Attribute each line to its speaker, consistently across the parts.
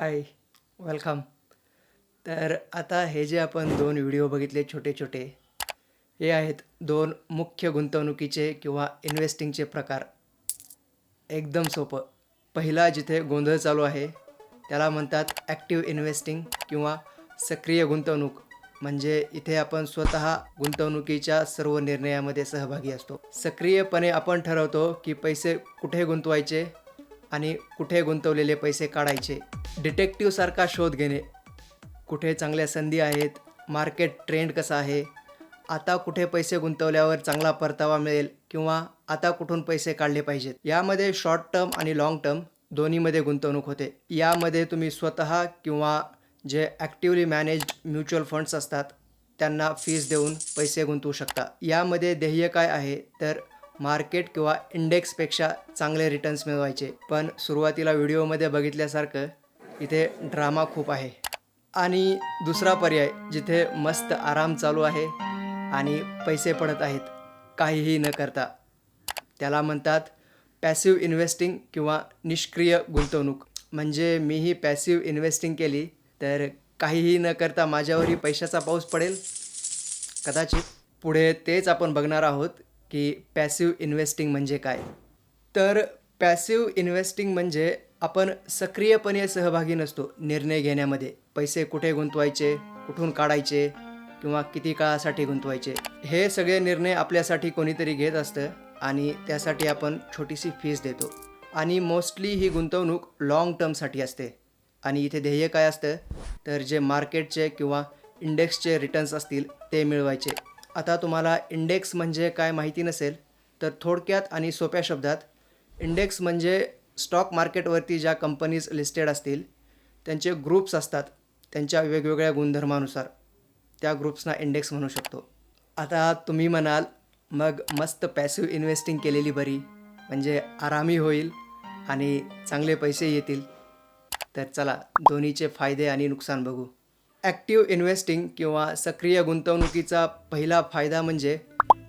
Speaker 1: Hi welcome तर आता हे जे आपण दोन व्हिडिओ बघितले छोटे छोटे हे आहेत दोन मुख्य गुंतवणुकीचे किंवा इन्व्हेस्टिंगचे प्रकार. एकदम सोपं. पहिला जिथे गोंधळ चालू आहे त्याला म्हणतात ॲक्टिव्ह इन्व्हेस्टिंग किंवा सक्रिय गुंतवणूक. म्हणजे इथे आपण स्वतः गुंतवणुकीच्या सर्व निर्णयामध्ये सहभागी असतो. सक्रियपणे आपण ठरवतो की पैसे कुठे गुंतवायचे आणि कुठे गुंतवलेले पैसे काढायचे? डिटेक्टिव्हसारखा शोध घेणे. कुठे चांगल्या संधी आहेत? मार्केट ट्रेंड कसा आहे? आता कुठे पैसे गुंतवल्यावर चांगला परतावा मिळेल किंवा आता कुठून पैसे काढले पाहिजेत? यामध्ये शॉर्ट टर्म आणि लाँग टर्म दोन्हीमध्ये गुंतवणूक होते. यामध्ये तुम्ही स्वतः किंवा जे ॲक्टिवली मॅनेज्ड म्युच्युअल फंड्स असतात त्यांना फीज देऊन पैसे गुंतवू शकता. यामध्ये ध्येय काय आहे? तर मार्केट किंवा इंडेक्सपेक्षा चांगले रिटर्न्स मिळवायचे. पण सुरुवातीला व्हिडिओमध्ये बघितल्यासारखं इथे ड्रामा खूप आहे. आणि दुसरा पर्याय जिथे मस्त आराम चालू आहे आणि पैसे पडत आहेत काहीही न करता. त्याला म्हणतात पॅसिव्ह इन्व्हेस्टिंग किंवा निष्क्रिय गुंतवणूक. म्हणजे मीही पॅसिव्ह इन्व्हेस्टिंग केली तर काहीही न करता माझ्यावरही पैशाचा पाऊस पडेल? कदाचित पुढे तेच आपण बघणार आहोत. की पॅसिव्ह इन्व्हेस्टिंग म्हणजे काय? तर पॅसिव्ह इन्व्हेस्टिंग म्हणजे आपण सक्रियपणे सहभागी नसतो निर्णय घेण्यामध्ये. पैसे कुठे गुंतवायचे कुठून काढायचे किंवा किती काळासाठी गुंतवायचे. हे सगळे निर्णय आपल्यासाठी कोणीतरी घेत असतं आणि त्यासाठी आपण छोटीशी फीस देतो. आणि मोस्टली ही गुंतवणूक लाँग टर्मसाठी असते. आणि इथे ध्येय काय असतं? तर जे मार्केटचे किंवा इंडेक्सचे रिटर्न्स असतील ते मिळवायचे. आता तुम्हाला इंडेक्स म्हणजे काय माहिती नसेल तर थोडक्यात आणि सोप्या शब्दात इंडेक्स म्हणजे स्टॉक मार्केटवरती ज्या कंपनीज लिस्टेड असतील त्यांचे ग्रुप्स असतात त्यांच्या वेगवेगळ्या गुणधर्मानुसार. त्या ग्रुप्सना इंडेक्स म्हणू शकतो. आता तुम्ही म्हणाल मग मस्त पॅसिव्ह इन्व्हेस्टिंग केलेली बरी म्हणजे आरामी होईल आणि चांगले पैसे येतील. तर चला दोन्हीचे फायदे आणि नुकसान बघू. ॲक्टिव्ह इन्व्हेस्टिंग किंवा सक्रिय गुंतवणुकीचा पहिला फायदा म्हणजे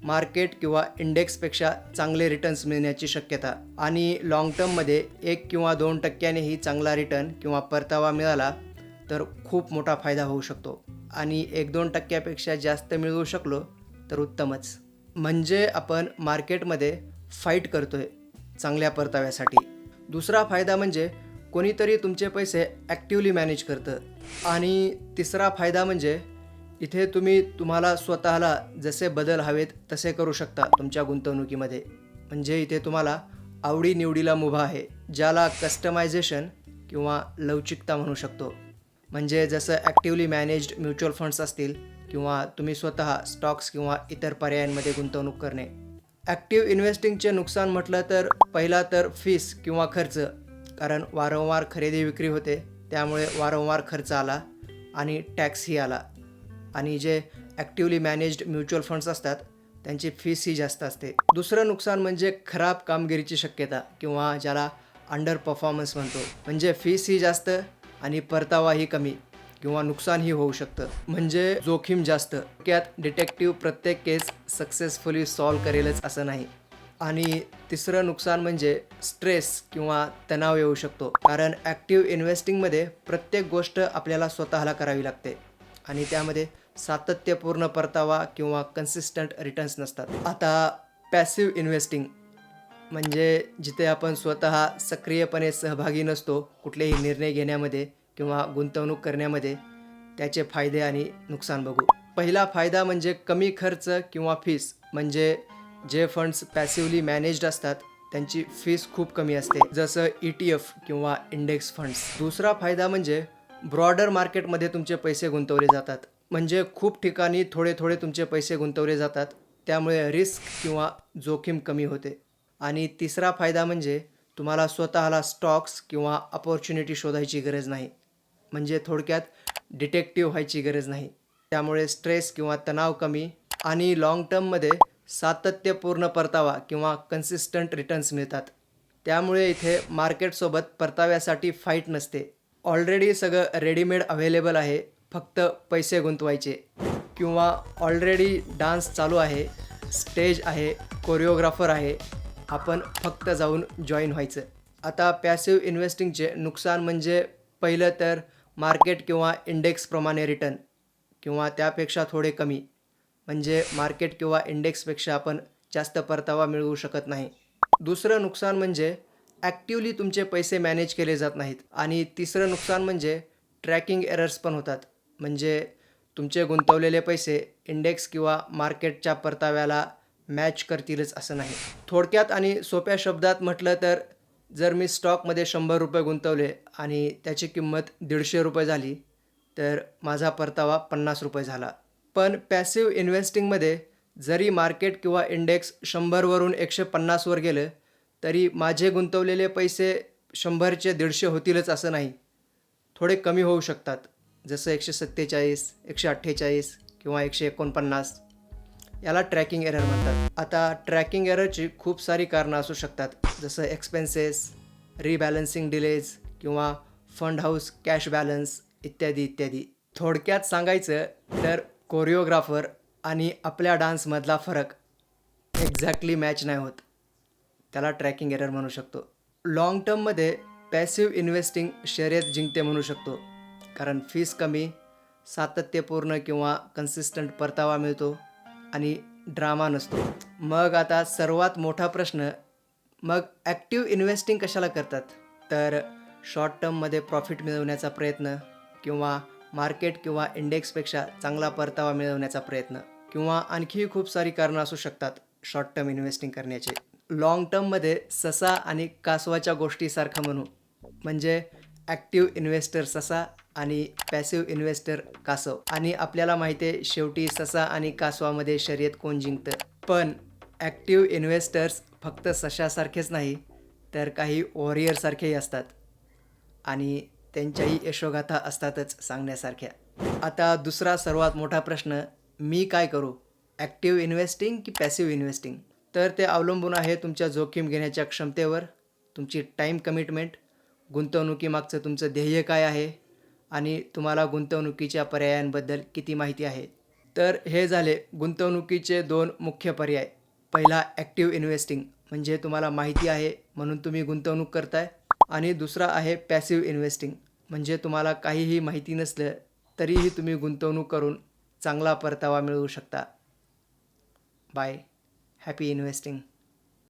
Speaker 1: मार्केट किंवा इंडेक्सपेक्षा चांगले रिटर्न्स मिळण्याची शक्यता. आणि लाँग टर्ममध्ये एक किंवा दोन टक्क्यानेही चांगला रिटर्न किंवा परतावा मिळाला तर खूप मोठा फायदा होऊ शकतो. आणि एक दोन टक्क्यापेक्षा जास्त मिळवू शकलो तर उत्तमच. म्हणजे आपण मार्केटमध्ये फाईट करतोय चांगल्या परताव्यासाठी. दुसरा फायदा म्हणजे कोणीतरी तुमचे पैसे ॲक्टिवली मॅनेज करतं. आणि तिसरा फायदा म्हणजे इथे तुम्ही तुम्हाला स्वतःला जसे बदल हवेत तसे करू शकता तुमच्या गुंतवणुकीमध्ये. म्हणजे इथे तुम्हाला आवडीनिवडीला मुभा आहे ज्याला कस्टमायझेशन किंवा लवचिकता म्हणू शकतो. म्हणजे जसं ॲक्टिवली मॅनेज्ड म्युच्युअल फंड्स असतील किंवा तुम्ही स्वतः स्टॉक्स किंवा इतर पर्यायांमध्ये गुंतवणूक करणे. ॲक्टिव्ह इन्व्हेस्टिंगचे नुकसान म्हटलं तर पहिला तर फीस किंवा खर्च. कारण वारंवार खरेदी विक्री होते त्यामुळे वारंवार खर्च आला आणि टॅक्सही आला. आणि जे ॲक्टिवली मॅनेज्ड म्युच्युअल फंड्स असतात त्यांची फीसही जास्त असते. दुसरं नुकसान म्हणजे खराब कामगिरीची शक्यता किंवा ज्याला अंडर परफॉर्मन्स म्हणतो. म्हणजे फीसही जास्त आणि परतावाही कमी किंवा नुकसानही होऊ शकतं. म्हणजे जोखीम जास्त. त्यात डिटेक्टिव्ह प्रत्येक केस सक्सेसफुली सॉल्व करेलच असं नाही. आणि तिसरं नुकसान म्हणजे स्ट्रेस किंवा तणाव येऊ शकतो. कारण ॲक्टिव्ह इन्व्हेस्टिंगमध्ये प्रत्येक गोष्ट आपल्याला स्वतःला करावी लागते आणि त्यामध्ये सातत्यपूर्ण परतावा किंवा कन्सिस्टंट रिटर्न्स नसतात. आता पॅसिव्ह इन्व्हेस्टिंग म्हणजे जिथे आपण स्वतः सक्रियपणे सहभागी नसतो कुठलेही निर्णय घेण्यामध्ये किंवा गुंतवणूक करण्यामध्ये त्याचे फायदे आणि नुकसान बघू. पहिला फायदा म्हणजे कमी खर्च किंवा फीस म्हणजे जे फंड्स पॅसिवली मॅनेज्ड असतात त्यांची फीस खूप कमी असते. जसं ई टी एफ किंवा इंडेक्स फंड्स दुसरा फायदा म्हणजे ब्रॉडर मार्केटमध्ये तुमचे पैसे गुंतवले जातात. म्हणजे खूप ठिकाणी थोडे थोडे तुमचे पैसे गुंतवले जातात. त्यामुळे रिस्क किंवा जोखीम कमी होते. आणि तिसरा फायदा म्हणजे तुम्हाला स्वतःला स्टॉक्स किंवा अपॉर्च्युनिटी शोधायची गरज नाही. म्हणजे थोडक्यात डिटेक्टिव्ह व्हायची गरज नाही. त्यामुळे स्ट्रेस किंवा तणाव कमी आणि लाँग टर्ममध्ये सातत्यपूर्ण परतावा किंवा कन्सिस्टंट रिटर्न्स मिळतात. त्यामुळे इथे मार्केटसोबत परताव्यासाठी फाईट नसते. ऑलरेडी सगळं रेडीमेड अवेलेबल आहे. फक्त पैसे गुंतवायचे. किंवा ऑलरेडी डान्स चालू आहे. स्टेज आहे. कोरिओग्राफर आहे. आपण फक्त जाऊन जॉईन व्हायचं. आता पॅसिव्ह इन्व्हेस्टिंगचे नुकसान म्हणजे पहिलं तर मार्केट किंवा इंडेक्सप्रमाणे रिटर्न किंवा त्यापेक्षा थोडे कमी. म्हणजे मार्केट किंवा इंडेक्सपेक्षा आपण जास्त परतावा मिळवू शकत नाही. दुसरं नुकसान म्हणजे ॲक्टिवली तुमचे पैसे मॅनेज केले जात नाहीत. आणि तिसरं नुकसान म्हणजे ट्रॅकिंग एरर्स पण होतात. म्हणजे तुमचे गुंतवलेले पैसे इंडेक्स किंवा मार्केटच्या परताव्याला मॅच करतीलच असं नाही. थोडक्यात आणि सोप्या शब्दात म्हटलं तर जर मी स्टॉकमध्ये शंभर रुपये गुंतवले आणि त्याची किंमत दीडशे रुपये झाली तर माझा परतावा पन्नास रुपये झाला. पण पॅसिव्ह इन्व्हेस्टिंगमध्ये जरी मार्केट किंवा इंडेक्स शंभरवरून एकशे पन्नासवर गेलं तरी माझे गुंतवलेले पैसे शंभरचे दीडशे होतीलच असं नाही. थोडे कमी होऊ शकतात. जसं एकशे सत्तेचाळीस एकशे अठ्ठेचाळीस किंवा एकशे एकोणपन्नास. याला ट्रॅकिंग एरर म्हणतात. आता ट्रॅकिंग एररची खूप सारी कारणं असू शकतात. जसं एक्सपेन्सेस रिबॅलन्सिंग डिलेज किंवा फंड हाऊस कॅश बॅलन्स इत्यादी इत्यादी. थोडक्यात सांगायचं तर कोरिओग्राफर आणि आपल्या डान्समधला फरक एक्झॅक्टली मॅच नाही होत. त्याला ट्रॅकिंग एरर म्हणू शकतो. लाँग टर्ममध्ये पॅसिव्ह इन्व्हेस्टिंग शर्यत जिंकते म्हणू शकतो. कारण फीस कमी सातत्यपूर्ण किंवा कन्सिस्टंट परतावा मिळतो आणि ड्रामा नसतो. मग आता सर्वात मोठा प्रश्न मग ॲक्टिव्ह इन्व्हेस्टिंग कशाला करतात? तर शॉर्ट टर्ममध्ये प्रॉफिट मिळवण्याचा प्रयत्न किंवा मार्केट किंवा इंडेक्सपेक्षा चांगला परतावा मिळवण्याचा प्रयत्न किंवा आणखीही खूप सारी कारणं असू शकतात शॉर्ट टर्म इन्व्हेस्टिंग करण्याचे. लाँग टर्ममध्ये ससा आणि कासवाच्या गोष्टीसारखं म्हणू. म्हणजे ॲक्टिव्ह इन्व्हेस्टर ससा आणि पॅसिव्ह इन्व्हेस्टर कासव. आणि आपल्याला माहिती आहे शेवटी ससा आणि कासवामध्ये शर्यत कोण जिंकतं? पण ॲक्टिव्ह इन्व्हेस्टर्स फक्त सशासारखेच नाही तर काही वॉरियरसारखेही असतात. आणि त्यांच्याही यशोगाथा असतातच सांगण्यासारख्या. आता दुसरा सर्वात मोठा प्रश्न मी काय करू? ॲक्टिव्ह इन्व्हेस्टिंग की पॅसिव्ह इन्व्हेस्टिंग तर ते अवलंबून आहे तुमच्या जोखीम घेण्याच्या क्षमतेवर तुमची टाईम कमिटमेंट गुंतवणुकीमागचं तुमचं ध्येय काय आहे आणि तुम्हाला गुंतवणुकीच्या पर्यायांबद्दल किती माहिती आहे? तर हे झाले गुंतवणुकीचे दोन मुख्य पर्याय. पहिला ॲक्टिव्ह इन्व्हेस्टिंग म्हणजे तुम्हाला माहिती आहे म्हणून तुम्ही गुंतवणूक करताय. आणि दुसरा आहे पॅसिव्ह इन्व्हेस्टिंग म्हणजे तुम्हाला काहीही माहिती नसलं तरीही तुम्ही गुंतवणूक करून चांगला परतावा मिळवू शकता. Bye happy investing